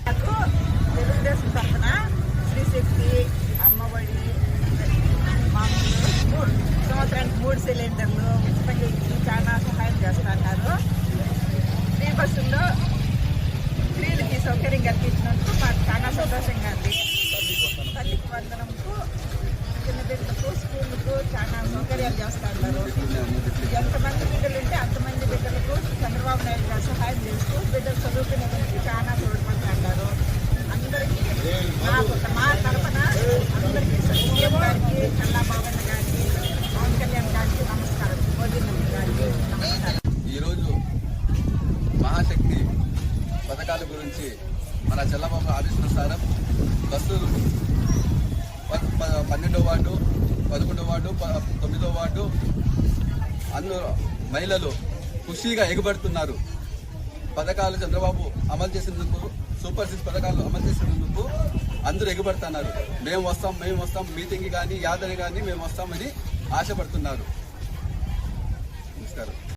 నాకు తెలుగుదేశం తరఫున శ్రీశక్తి అమ్మఒడి మామూలు సంవత్సరానికి మూడు సిలిండర్లు ఉచితంగా ఇచ్చి చాలా సహాయం చేస్తున్నారు ఫ్రీ బస్సుల్లో స్త్రీలకి సౌకర్యం కల్పించినందుకు మాకు చాలా సంతోషంగా ఉంది తల్లికి వందనంకు చిన్న బిడ్డలకు స్కూళ్ళకు చాలా సౌకర్యాలు చేస్తున్నారు ఎంతమంది బిడ్డలు ఉంటే అంతమంది బిడ్డలకు చంద్రబాబు సహాయం చేస్తూ బిడ్డలు చాలా తోడ్పడుతున్నారు అందరికీ మా తరఫున అందరికీ సీఎం గారికి చల్లాబాబు గారికి పవన్ కళ్యాణ్ గారికి నమస్కారం మోదీ గారికి నమస్కారం ఈరోజు మహాశక్తి పథకాల గురించి మన చల్లబాబు ఆదేశానుసారం బస్సులు ప- ప- పన్నెండో వార్డు పదకొండో వార్డు ప- తొమ్మిదో వార్డు అందరూ మహిళలు ఖుషీగా ఎగబడుతున్నారు. పథకాలు చంద్రబాబు అమలు చేసినందుకు సూపర్ సిక్స్ పథకాలు అమలు చేసినందుకు అందరూ ఎగబడుతున్నారు. మేము వస్తాం మేము వస్తాం మీటింగ్ కానీ యాదని కానీ మేము వస్తామని ఆశపడుతున్నారు.